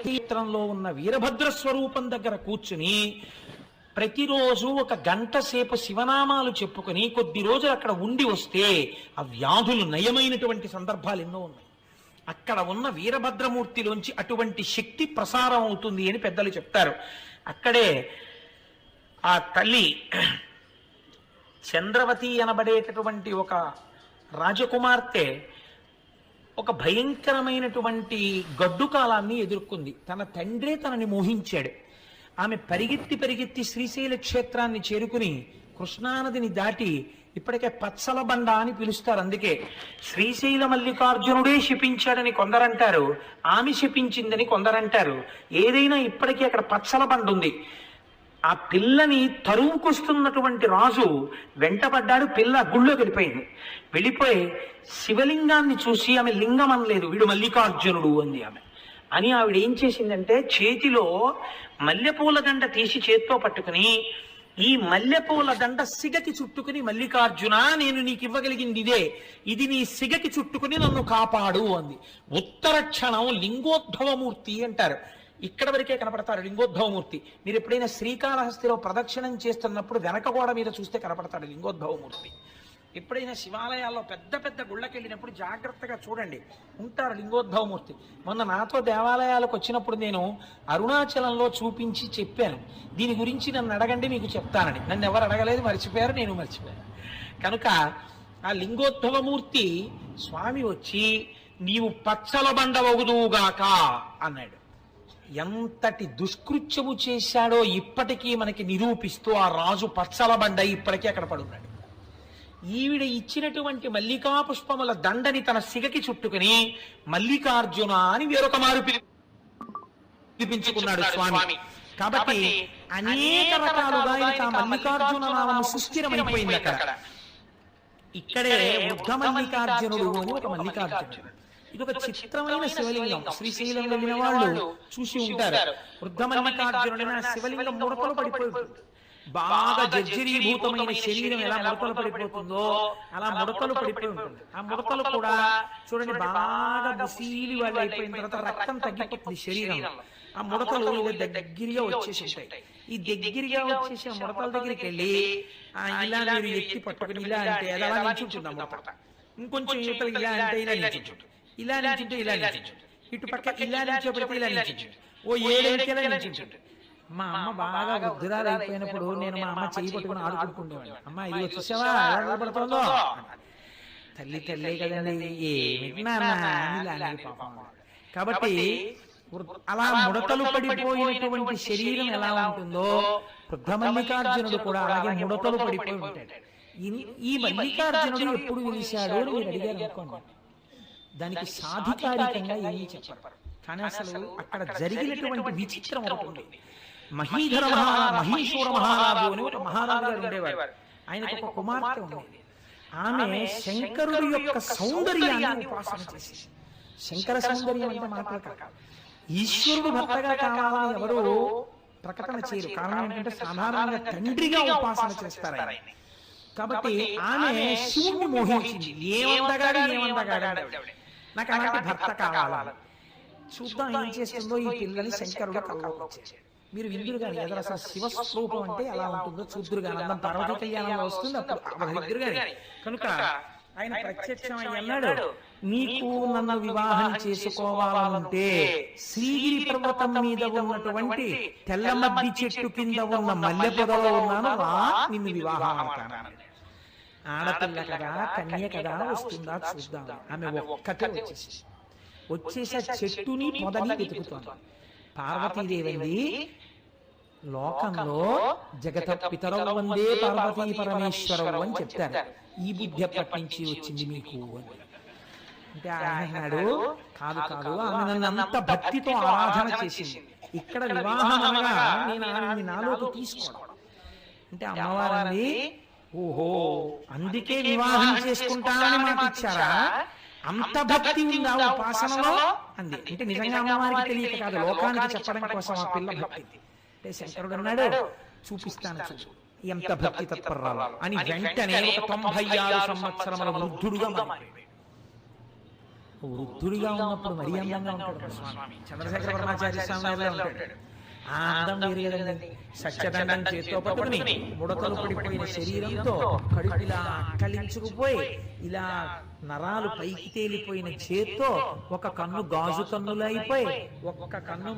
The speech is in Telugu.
క్షేత్రంలో ఉన్న వీరభద్ర స్వరూపం దగ్గర కూర్చుని ప్రతిరోజు ఒక గంట సేపు శివనామాలు చెప్పుకొని కొద్ది రోజులు అక్కడ ఉండి వస్తే ఆ వ్యాధులు నయమైనటువంటి సందర్భాలు ఎన్నో ఉన్నాయి. అక్కడ ఉన్న వీరభద్రమూర్తిలోంచి అటువంటి శక్తి ప్రసారం అవుతుంది అని పెద్దలు చెప్తారు. అక్కడే ఆ తల్లి చంద్రవతి అనబడేటటువంటి ఒక రాజకుమార్తె ఒక భయంకరమైనటువంటి గడ్డు కాలాన్ని ఎదుర్కొంది. తన తండ్రే తనని మోహించాడు. ఆమె పరిగెత్తి పరిగెత్తి శ్రీశైల క్షేత్రాన్ని చేరుకుని కృష్ణానదిని దాటి ఇప్పటికే పచ్చల బండ అని పిలుస్తారు. అందుకే శ్రీశైల మల్లికార్జునుడే శపించాడని కొందరంటారు ఆమె శపించిందని కొందరంటారు. ఏదైనా ఇప్పటికీ అక్కడ పచ్చల బండ ఉంది. ఆ పిల్లని తరువుకొస్తున్నటువంటి రాజు వెంటపడ్డాడు పిల్ల గుళ్ళో వెళ్ళిపోయింది. వెళ్ళిపోయి శివలింగాన్ని చూసి ఆమె లింగం అనలేదు. వీడు మల్లికార్జునుడు అంది ఆమె. అని ఆవిడ ఏం చేసిందంటే చేతిలో మల్లెపూల దండ తీసి చేత్తో పట్టుకుని ఈ మల్లెపూల దండ సిగకి చుట్టుకుని మల్లికార్జున నేను నీకు ఇవ్వగలిగింది ఇదే. ఇది నీ సిగకి చుట్టుకుని నన్ను కాపాడు అంది. ఉత్తర క్షణం లింగోద్భవమూర్తి అంటారు. ఇక్కడ వరకే కనపడతారు లింగోద్భవమూర్తి. మీరు ఎప్పుడైనా శ్రీకాళహస్తిలో ప్రదక్షిణం చేస్తున్నప్పుడు వెనక గోడ మీద చూస్తే కనపడతాడు లింగోద్భవమూర్తి. ఎప్పుడైనా శివాలయాల్లో పెద్ద పెద్ద గుళ్ళకి వెళ్ళినప్పుడు జాగ్రత్తగా చూడండి ఉంటారు లింగోద్భవమూర్తి. మొన్న నాతో దేవాలయాలకు వచ్చినప్పుడు నేను అరుణాచలంలో చూపించి చెప్పాను. దీని గురించి నన్ను అడగండి మీకు చెప్తానని. నన్ను ఎవరు అడగలేదు మర్చిపోయారు నేను మర్చిపోయాను. కనుక ఆ లింగోద్భవమూర్తి స్వామి వచ్చి నీవు పచ్చల బండ ఒగుదువుగాక అన్నాడు. ఎంతటి దుష్కృత్యము చేశాడో ఇప్పటికీ మనకి నిరూపిస్తూ ఆ రాజు పచ్చల బండ ఇప్పటికీ అక్కడ పడున్నాడు. ఈవిడ ఇచ్చినటువంటి మల్లికా పుష్పముల దండని తన సిగకి చుట్టుకుని మల్లికార్జున అని వేరొక మారు పిలి- పిలిపించుకున్నాడు స్వామి. కాబట్టి అనేక రకాలుగా ఇంకా మల్లికార్జున నామము సుస్థిరమైపోయింది అక్కడ. ఇక్కడే వృద్ధ మల్లికార్జునుడు అని ఒక మల్లికార్జునుడు. ఇది ఒక చిత్రమైన శివలింగం. శ్రీశైలం వెళ్ళిన వాళ్ళు చూసి ఉంటారు. వృద్ధ మల్లికార్జునుడైన ఆ శివలింగం ముడతలు పడిపోయి ఉంటుంది. బాగా జర్జరీభూతమైన శరీరం ఎలా ముడతలు పడిపోతుందో అలా ముడతలు పడిపోయి ఉంటుంది ఆ ముడతలు కూడా చూడండి బాగా ముసీలి వాళ్ళు అయిపోయిన తర్వాత రక్తం తగ్గిపోతుంది శరీరం. ఆ ముడతలు దగ్గరగా వచ్చేసి ఉంటాయి ఈ దగ్గరగా వచ్చేసి ఆ ముడతల దగ్గరికి వెళ్ళి ఆ ఇలా మీరు ఎత్తి పట్టుకుని ఇలా అంటే అలా నిల్చుంటుంది ఆ ముడత ఇంకొంచెం ఇలా అంటే ఇలా నిల్చుంటుంది ఇలా నిల్చుంటే ఇలా నిల్చుంటుంది ఇటు పక్క ఇలా నిల్చోబెడితే ఇలా నిల్చుంటుంది ఓ ఏడేళ్ళకి ఇలా నిల్చుంటుంది మా అమ్మ బాగా వృద్ధురాలు అయిపోయినప్పుడు నేను మా అమ్మ చేయి పట్టుకుని ఆడుకుంటుండేవాడిని అమ్మ ఇది వచ్చేసావా అన్నది. తల్లి తల్లే కదండి. ఏమిటి. కాబట్టి అలా ముడతలు పడిపోయినటువంటి శరీరం ఎలా ఉంటుందో వృద్ధ మల్లికార్జునుడు కూడా అలాగే ముడతలు పడిపోయి ఉంటాడు ఈ- ఈ మల్లికార్జునుడు ఎప్పుడు వెలిశాడు అని మీరు అడిగారు అనుకోండి దానికి సాధికారికంగా ఏమీ చెప్పరు. కానీ అసలు అక్కడ జరిగినటువంటి విచిత్రం ఒకటి ఉంది. మహీధర మహా మహీశ్వర మహారాజు అని ఒక మహారాజు గారు ఉండేవారు. ఆయనకు ఒక కుమార్తె ఉండేది ఆమె శంకరుడి యొక్క సౌందర్యాన్ని ఉపాసన చేసింది. శంకర సౌందర్యం అంటే మాటలు కాదు ఈశ్వరుడు భర్తగా కావాలని ఎవరు ప్రకటన చేయరు. కారణం ఏంటంటే సాధారణంగా తండ్రిగా ఉపాసన చేస్తారు ఆయన. కాబట్టి ఆమె శివుణ్ణి మోహించింది. ఏమందగాడు ఏమందగాడు. నాకు అలాంటి భర్త కావాలి. చూద్దాం ఏం చేస్తుందో ఈ పిల్లని శంకరుడు వచ్చాడు మీరు విందురు కానీ ఎదురు అసలు శివస్వరూపం అంటే ఎలా ఉంటుందో చూద్దురు కానీ అందం పార్వతీ కళ్యాణంలో వస్తుంది అప్పుడు విద్దురు కానీ కనుక ఆయన ప్రత్యక్షమై అన్నాడు నీకు నన్ను వివాహం చేసుకోవాలంటే శ్రీగిరి పర్వతం మీద ఉన్నటువంటి తెల్ల మద్ది చెట్టు కింద ఉన్న మల్లె పొదలో ఉన్నాను రా నిన్ను వివాహం అవుతాను. ఆడపిల్ల కదా కన్య కదా వస్తుందా చూద్దాం ఆమె ఒక్కటే వచ్చేసి వచ్చేసి చెట్టుని పొదని వెతుకుతోంది. పార్వతీదేవి లోకంలో జగత పితరవు వందే పార్వతీ పరమేశ్వరవు అని చెప్తారు ఈ బుద్ధి ఎప్పటి నుంచి వచ్చింది మీకు అని. అంటే ఆయన అన్నాడు కాదు కాదు ఆమె నన్ను అంత భక్తితో ఆరాధన చేసింది. ఇక్కడ వివాహం అనగా నేను ఆమెని నాలోకి తీసుకోవడం. అంటే అమ్మవారు ఓహో అందుకే వివాహం చేసుకుంటానని మాట ఇచ్చారా? అంత భక్తి ఉందా ఉపాసనలో? అంది. అంటే నిజంగా అమ్మవారికి తెలియక కాదు లోకానికి చెప్పడం కోసం ఆ పిల్ల భక్తి. అంటే శంకరుడు అన్నాడు చూపిస్తాను చూడు. ఎంత భక్తి తత్పర్రాలు అని వెంటనే ఒక తొంభై ఆరు సంవత్సరముల వృద్ధుడుగా మారిపోయాడు. వృద్ధుడిగా ఉన్నప్పుడు మరీ అందంగా ఉంటాడు స్వామి. చంద్రశేఖర పరమాచార్య స్వామి ఉంటాడు. ఆ అందం వేరు కదండి సత్యదండం చేత్తో పట్టుకుని ముడతలు పడిపోయిన శరీరంతో కడుపు ఇలా అక్కలించుకుపోయి ఇలా నరాలు పైకి తేలిపోయిన చేత్తో ఒక కన్ను గాజు కన్నులైపోయి ఒక్క కన్ను